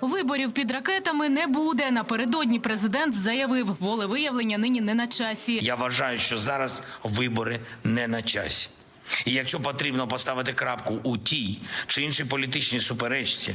Виборів під ракетами не буде. Напередодні президент заявив, волевиявлення нині не на часі. Я вважаю, що зараз вибори не на часі. І якщо потрібно поставити крапку у тій чи іншій політичній суперечці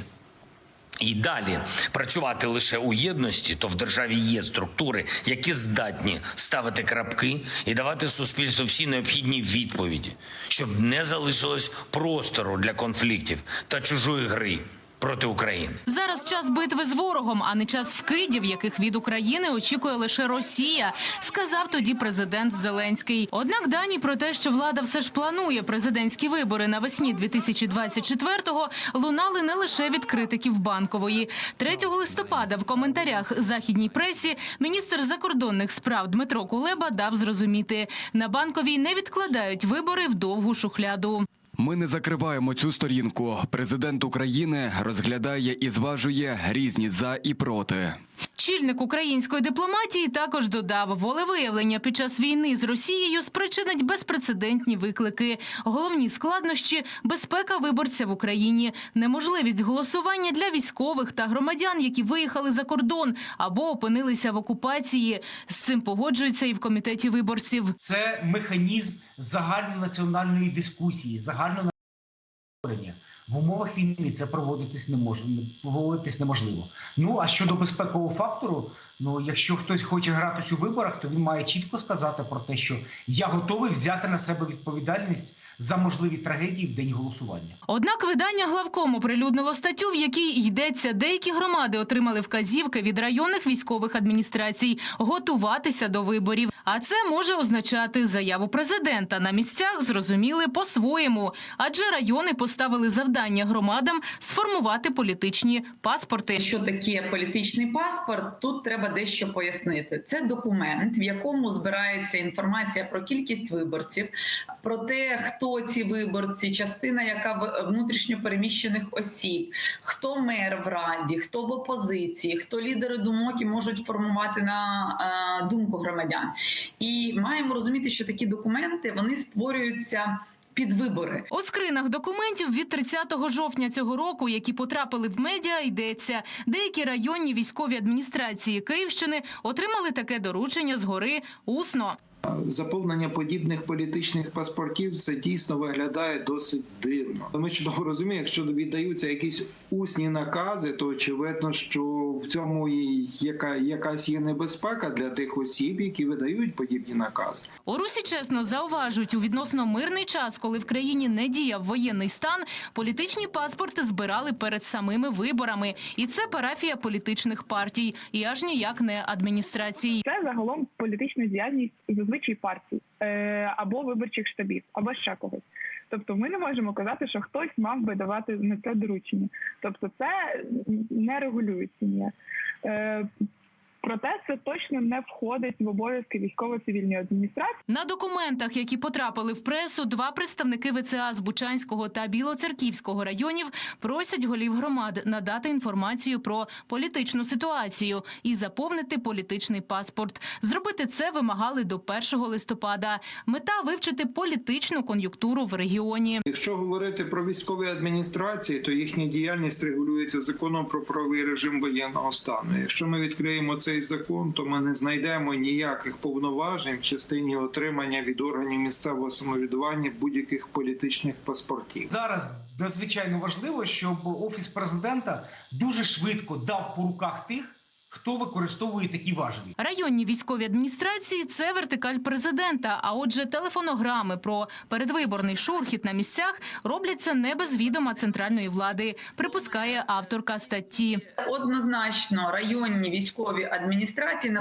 і далі працювати лише у єдності, то в державі є структури, які здатні ставити крапки і давати суспільству всі необхідні відповіді, щоб не залишилось простору для конфліктів та чужої гри проти України. Зараз час битви з ворогом, а не час вкидів, яких від України очікує лише Росія, сказав тоді президент Зеленський. Однак дані про те, що влада все ж планує президентські вибори навесні 2024-го, лунали не лише від критиків банкової. 3 листопада в коментарях західній пресі міністр закордонних справ Дмитро Кулеба дав зрозуміти, на банковій не відкладають вибори в довгу шухляду. Ми не закриваємо цю сторінку. Президент України розглядає і зважує різні за і проти. Чільник української дипломатії також додав, волевиявлення під час війни з Росією спричинить безпрецедентні виклики. Головні складнощі безпека виборця в Україні, неможливість голосування для військових та громадян, які виїхали за кордон або опинилися в окупації. З цим погоджуються і в комітеті виборців. це механізм загальнонаціональної дискусії, обговорення. В умовах війни це проводитись не може проводитись неможливо. Ну а щодо безпекового фактору, ну якщо хтось хоче гратись у виборах, то він має чітко сказати про те, що я готовий взяти на себе відповідальність за можливі трагедії в день голосування. Однак видання главком оприлюднило статтю, в якій йдеться, деякі громади отримали вказівки від районних військових адміністрацій готуватися до виборів. А це може означати заяву президента на місцях зрозуміли по-своєму, адже райони поставили завдання громадам сформувати політичні паспорти. Що таке політичний паспорт? Тут треба дещо пояснити. Це документ, в якому збирається інформація про кількість виборців, про те, хто ці виборці, частина яка в- внутрішньо переміщених осіб, хто мер в раді, хто в опозиції, хто лідери думок і можуть формувати на е, думку громадян. І маємо розуміти, що такі документи вони створюються під вибори. У скринах документів від 30 жовтня цього року, які потрапили в медіа, йдеться. Деякі районні військові адміністрації Київщини отримали таке доручення згори усно. Заповнення подібних політичних паспортів це дійсно виглядає досить дивно. Ми чудово розуміємо, якщо віддаються якісь усні накази, то очевидно, що в цьому яка якась є небезпека для тих осіб, які видають подібні накази. У Русі чесно зауважують у відносно мирний час, коли в країні не діяв воєнний стан, політичні паспорти збирали перед самими виборами, і це парафія політичних партій, і аж ніяк не адміністрацій. Загалом політична діяльність зазвичай партій е, або виборчих штабів, або ще когось. Тобто, ми не можемо казати, що хтось мав би давати на це доручення. Тобто, це не регулюється ніяк. Проте це точно не входить в обов'язки військово-цивільної адміністрації. На документах, які потрапили в пресу, два представники ВЦА з Бучанського та Білоцерківського районів просять голів громад надати інформацію про політичну ситуацію і заповнити політичний паспорт. Зробити це вимагали до 1 листопада. Мета вивчити політичну кон'юнктуру в регіоні. Якщо говорити про військові адміністрації, то їхня діяльність регулюється законом про правовий режим воєнного стану. Якщо ми відкриємо цей закон, то ми не знайдемо ніяких повноважень в частині отримання від органів місцевого самоврядування будь-яких політичних паспортів. Зараз надзвичайно важливо, щоб офіс президента дуже швидко дав по руках тих, хто використовує такі важелі. Районні військові адміністрації це вертикаль президента. А отже, телефонограми про передвиборний шурхіт на місцях робляться не без відома центральної влади, припускає авторка статті. Однозначно, районні військові адміністрації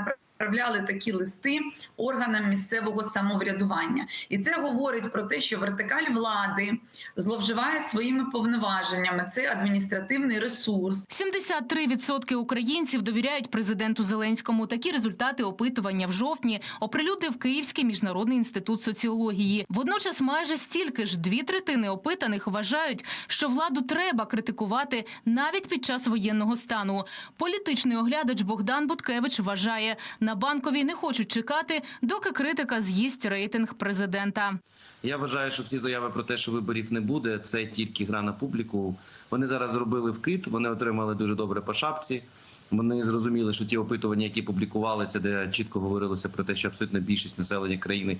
направляли такі листи органам місцевого самоврядування, і це говорить про те, що вертикаль влади зловживає своїми повноваженнями. Це адміністративний ресурс. 73% українців довіряють президенту Зеленському. Такі результати опитування в жовтні оприлюднив Київський міжнародний інститут соціології. Водночас, майже стільки ж дві третини опитаних вважають, що владу треба критикувати навіть під час воєнного стану. Політичний оглядач Богдан Буткевич вважає, на на банковій не хочуть чекати, доки критика з'їсть рейтинг президента. Я вважаю, що ці заяви про те, що виборів не буде, це тільки гра на публіку. Вони зараз зробили вкид, вони отримали дуже добре по шапці. Вони зрозуміли, що ті опитування, які публікувалися, де чітко говорилося про те, що абсолютно більшість населення країни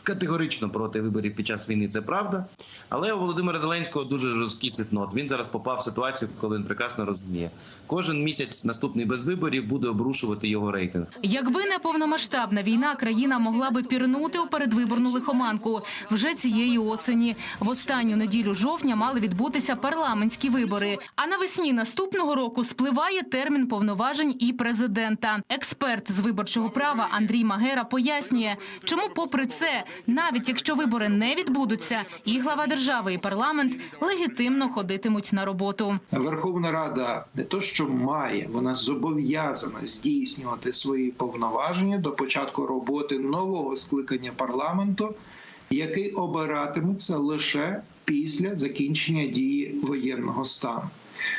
категорично проти виборів під час війни, це правда. Але у Володимира Зеленського дуже жорсткий цитнот. Він зараз попав в ситуацію, коли він прекрасно розуміє, кожен місяць наступний без виборів буде обрушувати його рейтинг. Якби не повномасштабна війна, країна могла би пірнути у передвиборну лихоманку вже цієї осені. В останню неділю жовтня мали відбутися парламентські вибори. А навесні наступного року спливає термін повноважень і президента. Експерт з виборчого права Андрій Магера пояснює, чому, попри це, навіть якщо вибори не відбудуться, і глава держави, і парламент легітимно ходитимуть на роботу. Верховна Рада не то, що має, вона зобов'язана здійснювати свої повноваження до початку роботи нового скликання парламенту, який обиратиметься лише після закінчення дії воєнного стану.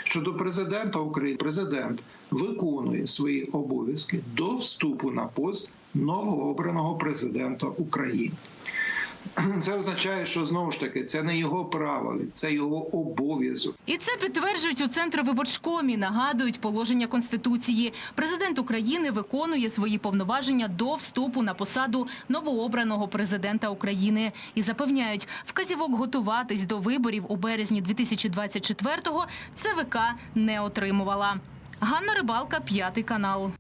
Щодо президента України, президент виконує свої обов'язки до вступу на пост новообраного президента України. Це означає, що знову ж таки це не його право, це його обов'язок. І це підтверджують у центрі виборчкомі. Нагадують положення конституції. Президент України виконує свої повноваження до вступу на посаду новообраного президента України і запевняють, вказівок готуватись до виборів у березні 2024-го ЦВК не отримувала. Ганна Рибалка, п'ятий канал.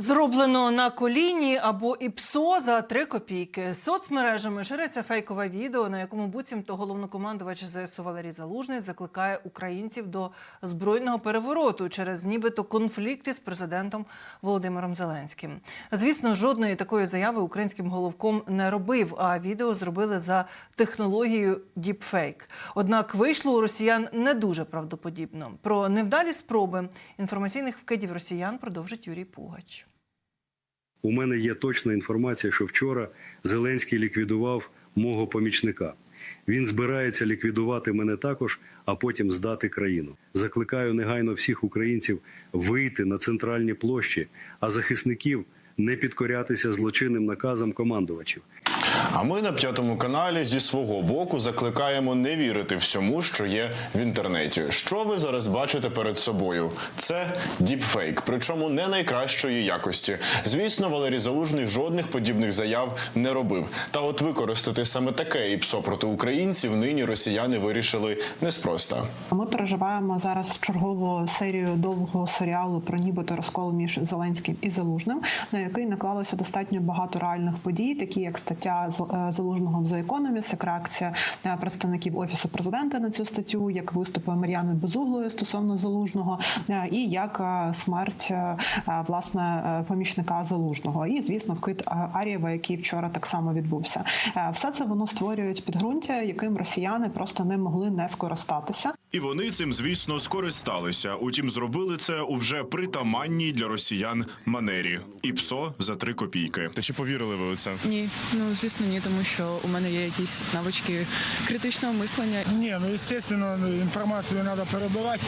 Зроблено на коліні або ІПСО за три копійки. Соцмережами шириться фейкове відео, на якому буцімто головнокомандувач ЗСУ Валерій Залужний закликає українців до збройного перевороту через нібито конфлікти з президентом Володимиром Зеленським. Звісно, жодної такої заяви українським головком не робив. А відео зробили за технологією Deepfake. Однак вийшло у росіян не дуже правдоподібно. Про невдалі спроби інформаційних вкидів росіян продовжить Юрій Пугач. У мене є точна інформація, що вчора Зеленський ліквідував мого помічника. Він збирається ліквідувати мене також, а потім здати країну. Закликаю негайно всіх українців вийти на центральні площі, а захисників не підкорятися злочинним наказам командувачів. А ми на п'ятому каналі зі свого боку закликаємо не вірити всьому, що є в інтернеті. Що ви зараз бачите перед собою? Це діпфейк, причому не найкращої якості. Звісно, Валерій Залужний жодних подібних заяв не робив. Та от використати саме таке ІПСО проти українців нині росіяни вирішили неспроста. Ми переживаємо зараз чергову серію довгого серіалу про нібито розкол між Зеленським і Залужним, на який наклалося достатньо багато реальних подій, такі як стаття е, Залужного в The Economist, як реакція е, представників офісу президента на цю статтю, як виступи Мар'яни Безуглої стосовно Залужного, е, і як е, смерть е, е, власне е, помічника Залужного, і звісно, вкид е, Арієва, який вчора так само відбувся. Е, Все це воно створюють підґрунтя, яким росіяни просто не могли не скористатися. І вони цим, звісно, скористалися. Утім, зробили це у вже притаманній для росіян манері. І псо за три копійки. Та чи повірили ви у це? Ні, ну звісно, ні, тому що у мене є якісь навички критичного мислення. Ні, ну звісно, інформацію треба перебивати.